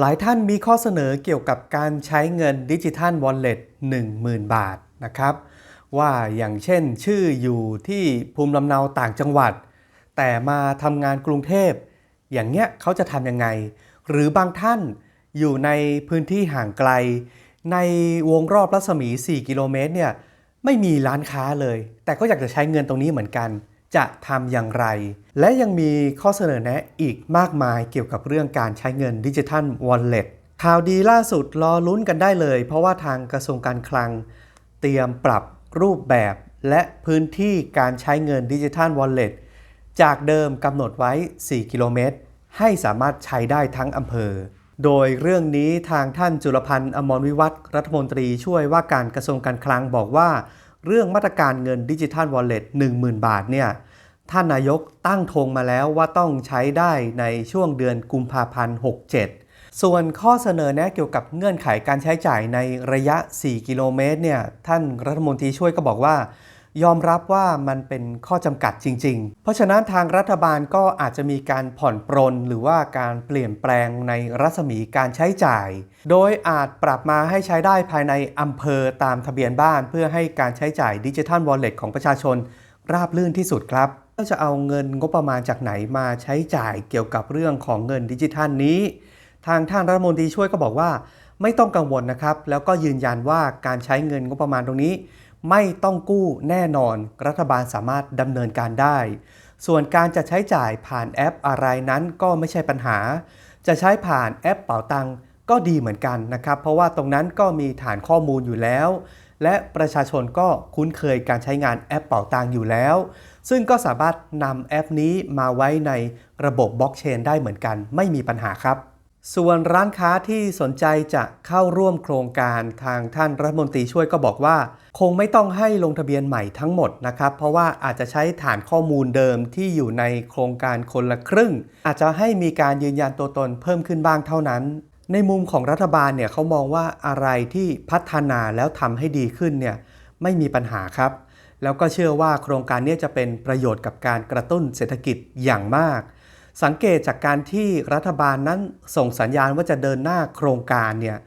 หลายท่านมีข้อเสนอเกี่ยวกับการใช้เงินดิจิทัลวอลเล็ต10,000 บาทนะครับ ว่าอย่างเช่นชื่ออยู่ที่ภูมิลำเนาต่างจังหวัด แต่มาทำงานกรุงเทพ อย่างเงี้ยเขาจะทำยังไง หรือบางท่านอยู่ในพื้นที่ห่างไกล ในวงรอบรัศมี 4 กิโลเมตรเนี่ยไม่มีร้านค้าเลย แต่ก็อยากจะใช้เงินตรงนี้เหมือนกัน จะทำอย่างไร และยังมีข้อเสนอแนะอีกมากมายเกี่ยวกับเรื่องการใช้เงินดิจิทัลวอลเล็ตข่าวดีล่าสุดรอลุ้นกันได้เลย เพราะว่าทางกระทรวงการคลัง เตรียมปรับรูปแบบ และพื้นที่การใช้เงินดิจิทัลวอลเล็ตจากเดิมกำหนดไว้ 4 กิโลเมตร ให้สามารถใช้ได้ทั้งอำเภอ โดยเรื่องนี้ทางท่านจุลพันธ์อมรวิวัฒน์รัฐมนตรีช่วยว่าการกระทรวงการคลังบอกว่า เรื่องมาตรการเงินดิจิทัลวอลเล็ต10,000 บาทเนี่ยท่านนายกตั้งธงมาแล้วว่าต้องใช้ได้ในช่วงเดือนกุมภาพันธ์ 67 ส่วนข้อเสนอแนะเกี่ยวกับเงื่อนไขการใช้จ่ายในระยะ 4 กิโลเมตรเนี่ยท่านรัฐมนตรีช่วยก็บอกว่า ยอมรับว่ามันเป็นข้อจำกัดจริง ๆ เพราะฉะนั้นทางรัฐบาลก็อาจจะมีการผ่อนปรนหรือว่าการเปลี่ยนแปลงในรัศมีการใช้จ่าย โดยอาจปรับมาให้ใช้ได้ภายในอำเภอตามทะเบียนบ้าน เพื่อให้การใช้จ่ายดิจิทัลวอลเล็ตของประชาชน ราบรื่นที่สุดครับจะเอาเงินงบประมาณจากไหนมาใช้จ่ายเกี่ยวกับเรื่องของเงินดิจิทัลนี้ ทางท่านรัฐมนตรีช่วยก็บอกว่า ไม่ต้องกังวลนะครับ แล้วก็ยืนยันว่าการใช้เงินงบประมาณตรงนี้ ไม่ต้องกู้แน่นอน รัฐบาลสามารถดำเนินการได้ ส่วนการจะใช้จ่ายผ่านแอปอะไรนั้นก็ไม่ใช่ปัญหา จะใช้ผ่านแอปเป๋าตังก็ดีเหมือนกันนะครับ เพราะว่าตรงนั้นก็มีฐานข้อมูลอยู่แล้ว และประชาชนก็คุ้นเคยการใช้งานแอปเป๋าตังอยู่แล้ว ซึ่งก็สามารถนำแอปนี้มาไว้ในระบบบล็อกเชนได้เหมือนกัน ไม่มีปัญหาครับ ส่วนร้านค้าที่สนใจจะเข้าร่วมโครงการทางท่านรัฐมนตรีช่วยก็บอกว่า คงไม่ต้องให้ลงทะเบียนใหม่ทั้งหมดนะครับ เพราะว่าอาจจะใช้ฐานข้อมูลเดิมที่อยู่ในโครงการคนละครึ่ง อาจจะให้มีการยืนยันตัวตนเพิ่มขึ้นบ้างเท่านั้น ในมุมของรัฐบาลเนี่ยเขามองว่าอะไรที่พัฒนาแล้วทำให้ดีขึ้นเนี่ยไม่มีปัญหาครับ แล้วก็เชื่อว่าโครงการนี้จะเป็นประโยชน์กับการกระตุ้นเศรษฐกิจอย่างมาก สังเกตจากการที่รัฐบาลนั้นส่งสัญญาณว่าจะเดินหน้าโครงการเนี่ย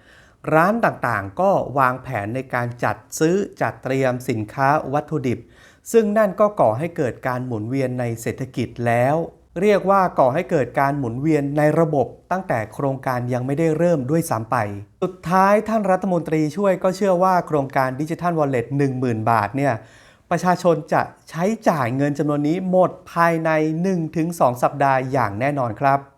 ร้านต่างๆ ก็วางแผนในการจัดซื้อจัดเตรียมสินค้าวัตถุดิบ ซึ่งนั่นก็ก่อให้เกิดการหมุนเวียนในเศรษฐกิจแล้ว เรียกว่าก่อให้เกิดการหมุนเวียนในระบบตั้งแต่โครงการยังไม่ได้เริ่มด้วยซ้ำไป สุดท้ายท่านรัฐมนตรีช่วยก็เชื่อว่าโครงการดิจิทัลวอลเล็ต10,000 บาทเนี่ย ประชาชนจะใช้จ่ายเงินจำนวนนี้หมดภายใน 1-2 สัปดาห์อย่างแน่นอนครับ